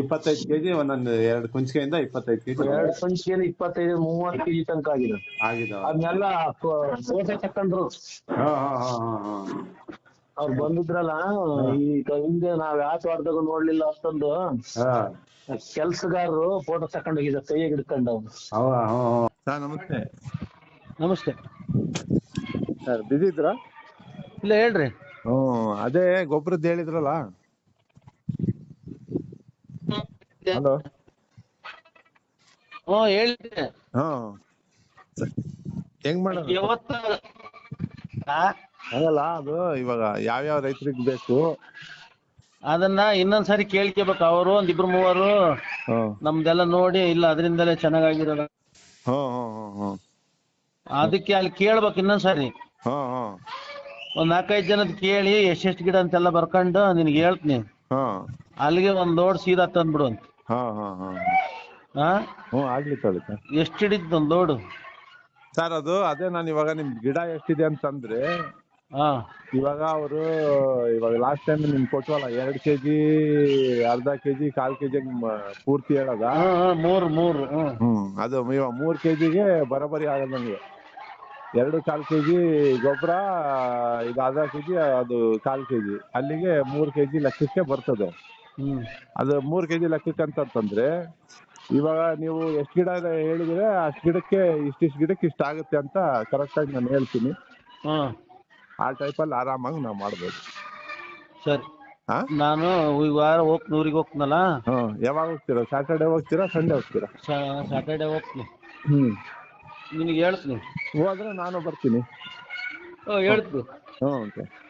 ಇಪ್ಪತ್ತೈದು ಕೆಜಿ ಒಂದೊಂದು ಎರಡು ಕುಂಚಿಕೆಯಿಂದ ಇಪ್ಪತ್ತೈದು ಕೆಜಿ ಎರಡು ಕುಂಚಿಕೆಯಿಂದ ಇಪ್ಪತ್ತೈದು ಮೂವತ್ತು ಕೆಜಿ ತನಕ ಆಗಿದೆ. ಆಗಿದೆ ಅದನ್ನೆಲ್ಲ ಫೋಟೋ ತಕೊಂಡ್ರು ಹಾ ಹಾ ಹಾ ಹಾ ಹಾ. ಅವ್ರು ಬಂದಿದ್ರಲ್ಲ ಈಗ ಹಿಂದೆ ನಾವ್ ಯಾವ ತೋಟದಾಗ ನೋಡ್ಲಿಲ್ಲ ಅಷ್ಟೊಂದು ಹಾ. ಕೆಲ್ಸಗಾರರು ಫೋಟೋ ತಕೊಂಡ್ ಹೋಗಿದ್ದ ಕೈಯಾಗ ಹಿಡ್ಕೊಂಡು ಅವ್ನು. ಸರ್ ನಮಸ್ತೆ. ನಮಸ್ತೆ. ಸರ್ ಬಿಸಿ ಇದ್ರಾ ಇಲ್ಲ ಹೇಳ್ರಿ. ಹ್ಮ್ ಅದೇ ಗೊಬ್ಬರದ್ದು ಹೇಳಿದ್ರಲ್ಲ. ಹಲೋ. ಹ್ಮ್ ಹೇಳಿದ್ದೆ ಹಾ ಹೆಂಗ್ ಯಾವತ್ತ? ಹಂಗಲ್ಲ ಅದು ಇವಾಗ ಯಾವ್ಯಾವ ರೈತರಿಗೆ ಬೇಕು? ಅದನ್ನ ಇನ್ನೊಂದ್ಸರಿ ಕೇಳ್ಕೋಬೇಕು. ಅವರು ಒಂದ್ ಇಬ್ರು ಮೂವರು ಹ್ಮ್. ನಮ್ದೆಲ್ಲ ನೋಡಿ ಇಲ್ಲ ಅದರಿಂದಲೇ ಚೆನ್ನಾಗಾಗಿರೋದ. ಹ್ಮ್ ಹ್ಮ್ ಹ್ಮ್ ಅದಕ್ಕೆ ಅಲ್ಲಿ ಕೇಳ್ಬೇಕು ಇನ್ನೊಂದ್ಸರಿ. ಹ್ಮ್ ಹ್ಮ್. ಒಂದ್ ನಾಲ್ಕೈದು ಜನದ ಕೇಳಿ ಎಷ್ಟೆಷ್ಟು ಗಿಡ ಅಂತೆಲ್ಲ ಬರ್ಕೊಂಡು ನಿನ್ಗೆ ಹೇಳ್ತೀನಿ. ಹ್ಮ್. ಅಲ್ಲಿಗೆ ಒಂದ್ ಲೋಡ್ ಸೀದಾ ತಂದ್ಬಿಡು ಅಂತ. ಹಾ ಹಾ ಹಾ ಹಾ. ಆಗ್ಲಿ ಸರ್ ಎಷ್ಟು ಹಿಡಿತು ಒಂದ್ ಲೋಡು ಸರ್ ಅದು ಅದೇ ನಾನು ಇವಾಗ ನಿಮ್ ಗಿಡ ಎಷ್ಟಿದೆ ಅಂತಂದ್ರೆ ಹಾ ಇವಾಗ ಅವರು ಇವಾಗ ಲಾಸ್ಟ್ ಟೈಮ್ ನಿಮ್ಗೆ ಕೊಟ್ವಲ್ಲ ಎರಡ್ ಕೆಜಿ ಅರ್ಧ ಕೆಜಿ ಕಾಲ್ ಕೆಜಿ ಪೂರ್ತಿ ಹೇಳದ? ಹಾ ಮೂರ್ ಮೂರು ಮೂರು ಹ್ಮ್. ಹ್ಮ್ ಅದು ಇವಾಗ ಮೂರ್ ಕೆಜಿಗೆ ಬರೋಬ್ಬರಿ ಆಗಲ್ಲ ನಂಗೆ ಎರಡು ಕಾಲ್ ಕೆಜಿ ಗೊಬ್ಬರ ಇದು ಅರ್ಧ ಕೆಜಿ ಅದು ಕಾಲ್ ಕೆಜಿ. ಅಲ್ಲಿಗೆ ಮೂರ್ ಕೆಜಿ ಲೆಕ್ಕಕ್ಕೆ ಬರ್ತದೆ. ಹ್ಮ್ ಅದು ಮೂರ್ ಕೆಜಿ ಲೆಕ್ಕಕ್ಕೆ ಅಂತಂದ್ರೆ ಇವಾಗ ನೀವು ಎಷ್ಟು ಗಿಡ ಹೇಳಿದ್ರೆ ಅಷ್ಟು ಗಿಡಕ್ಕೆ ಇಷ್ಟಿಷ್ಟು ಗಿಡಕ್ಕೆ ಇಷ್ಟ ಆಗುತ್ತೆ ಅಂತ ಕರೆಕ್ಟ್ ಆಗಿ ನಾನು ಹೇಳ್ತೀನಿ. ಆ ಆ ಟೈಪಲ್ಲಿ ಆರಾಮಾಗಿ ನಾವು ಮಾಡ್ಬೋದು. ಸರಿ. ಹಾ? ನಾನು ಈ ವಾರ ಹೋಗ್ ಊರಿಗೆ ಹೋಗ್ತೀನಲ್ಲ? ಹ್ಮ್. ಯಾವಾಗ ಹೋಗ್ತೀರಾ? ಸ್ಯಾಟರ್ಡೆ ಹೋಗ್ತೀರಾ? ಸಂಡೇ ಹೋಗ್ತೀರಾ? ಸ್ಯಾಟರ್ಡೆ ಹೋಗ್ತೀನಿ. ಹ್ಮ್. ನಿನಗೆ ಹೇಳ್ತೀನಿ. ಹೋದ್ರೆ ನಾನು ಬರ್ತೀನಿ. ಹೇಳ್ತೀನಿ. ಹ್ಞೂ ಓಕೆ.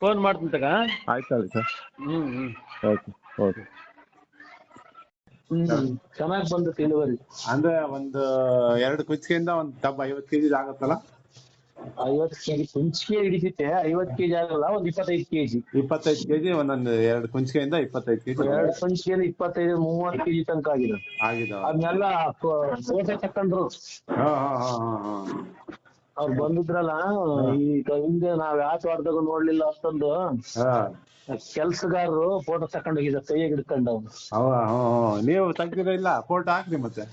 ಫೋನ್ ಮಾಡ್ತೀನಿ ತಗ. ಆಯ್ತು ಸರ್. ಹ್ಮ್ ಹ್ಮ್. Okay okay. ಚೆನ್ನಾಗಿ ಬಂದೈತಿ ಇಳುವರಿ ಅಂದ್ರೆ ಒಂದು ಎರಡು ಕುಚ್ಕೆಯಿಂದ ಒಂದು ಟಬ್ ಐವತ್ತು ಕೆಜಿ ಆಗುತ್ತಲ್ಲ? ಐವತ್ತು ಕೆಜಿ ಕುಂಚಿಗೆ ಹಿಡಿತೈತೆ ಐವತ್ತು ಕೆಜಿ ಆಗಲ್ಲ ಒಂದ್ ಇಪ್ಪತ್ತೈದು ಕೆಜಿ. ಇಪ್ಪತ್ತೈದು ಕೆಜಿ ಒಂದೊಂದು ಎರಡು ಕುಂಚಿಕೆಯಿಂದ ಇಪ್ಪತ್ತೈದು ಕೆಜಿ. ಎರಡು ಕುಂಚಿಗೆಯಲ್ಲಿ ಇಪ್ಪತ್ತೈದು ಮೂವತ್ತು ಕೆಜಿ ತನಕ ಆಗಿದೆ. ಆಗಿದೆ ಅದನ್ನೆಲ್ಲ ಫೋಟೋ ತಕೊಂಡ್ರು ಹಾ ಹಾ ಹಾ ಹಾ ಹಾ. ಅವ್ರು ಬಂದಿದ್ರಲ್ಲ ಈಗ ಹಿಂದೆ ನಾವ್ ಯಾವ ತೋಟದಾಗ ನೋಡ್ಲಿಲ್ಲ ಅಷ್ಟೊಂದು. ಕೆಲ್ಸಗಾರರು ಫೋಟೋ ತಕೊಂಡ್ ಹೋಗಿದ್ದ ಕೈಯಾಗ ಹಿಡ್ಕೊಂಡ್ ಅವ್ನು ನೀವು ತೆಗ್ದಿರ ಇಲ್ಲ? ಫೋಟೋ ಹಾಕ್ರಿ ಮತ್ತೆ.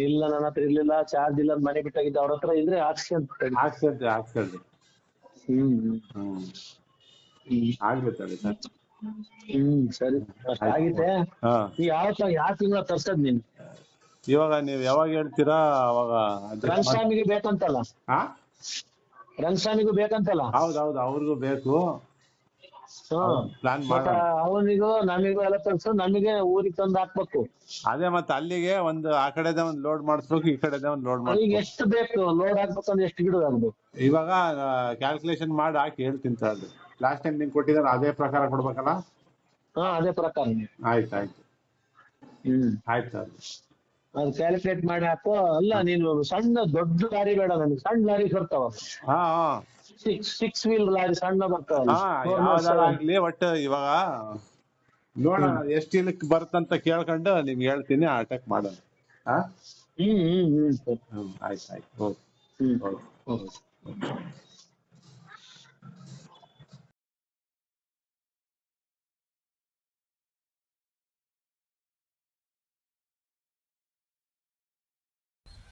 ಇಲ್ಲ ನನ್ನ ಹತ್ರ ಇರ್ಲಿಲ್ಲ ಚಾರ್ಜ್ ಇಲ್ಲ ಮನೆ ಬಿಟ್ಟಾಗಿದ್ದ ಅವ್ರ ಹತ್ರ ಇದ್ರೆ ಹಾಕ್ಸಿ ಅಂತ ಹೇಳಿ. ಹಾಕ್ಸಲ್ರಿ ಹಾಕ್ಸಲ್ರಿ ಹ್ಮ್ ಹ್ಮ್. ಸರ್. ಹ್ಮ್ ಸರಿ. ಅಷ್ಟ್ ಯಾವ ಯಾವ ತಿಂಗಳ ತರ್ಸದ್ ನೀನ್? ಇವಾಗ ನೀವ್ ಯಾವಾಗ ಹೇಳ್ತೀರಾ? ಅವಾಗ adjust ಮಾಡ್- ರಂಗಸ್ವಾಮಿಗೆ ಬೇಕಂತಲ್ಲ? ಹಾ ರಂಗಸ್ವಾಮಿಗೂ ಬೇಕಂತಲ್ಲ? ಹೌದೌದು ಅವ್ರಿಗೂ ಬೇಕು. ಹ್ಮ್. ಪ್ಲಾನ್ ಮಾಡೋಣ. ಅವನಿಗೂ ನಮಿಗೂ ಎಲ್ಲ ತರ್ಸು ನಮಗೆ ಊರಿಗೆ ತಂದು ಹಾಕ್ಬೇಕು. ಅದೇ ಮತ್ತೆ ಅಲ್ಲಿಗೆ ಒಂದು ಆ ಕಡೆದ ಒಂದ್ ಲೋಡ್ ಮಾಡಿಸ್ಬೇಕು ಈ ಕಡೆ ಒಂದ್ ಲೋಡ್ ಮಾಡಿ ಎಷ್ಟು ಬೇಕು ಲೋಡ್ ಹಾಕ್ಬೇಕಂದ್ರೆ ಎಷ್ಟು ಗಿಡ ಆಗ್ಬೇಕು? ಇವಾಗ ಕ್ಯಾಲ್ಕುಲೇಷನ್ ಮಾಡಿ ಹಾಕಿ ಹೇಳ್ತೀನಿ ಸರ್ ಅದು ಲಾಸ್ಟ್ ಟೈಮ್ ನಿಂಗೆ ಕೊಟ್ಟಿದ್ದಾರೆ ಅದೇ ಪ್ರಕಾರ ಕೊಡ್ಬೇಕಲ್ಲ? ಹಾ ಅದೇ ಪ್ರಕಾರ. ಆಯ್ತು ಆಯ್ತು. ಹ್ಮ್. ಆಯ್ತು ಸರ್ ಅದು ಕ್ಯಾಲ್ಕುಲೇಟ್ ಮಾಡಿ ಹಾಕೋ ಅಲ್ಲ ನೀನು ಸಣ್ಣ ದೊಡ್ಡ ಲಾರಿ ಬೇಡ ನನಗೆ ಸಣ್ಣ ಲಾರಿ ಬರ್ತಾವ. ಹಾ ಸಿಕ್ಸ್ ಸಿಕ್ಸ್ ವೀಲ್ ಲಾರಿ ಸಣ್ಣ ಬರ್ತಾವಲ್ಲ ಆಗ್ಲಿ ಒಟ್ಟು ಇವಾಗ ನೋಡೋಣ ಎಷ್ಟ್ ಇಲಕ್ ಬರುತ್ತಂತ ಕೇಳ್ಕೊಂಡು ನಿಮ್ಗೆ ಹೇಳ್ತೀನಿ ಅಟ್ಯಾಕ್ ಮಾಡೋಣ. ಹ್ಮ್ ಹ್ಮ್ ಹ್ಮ್ ಆಯ್ತು ಆಯ್ತು. ಓಕೆ. ಓಕೆ.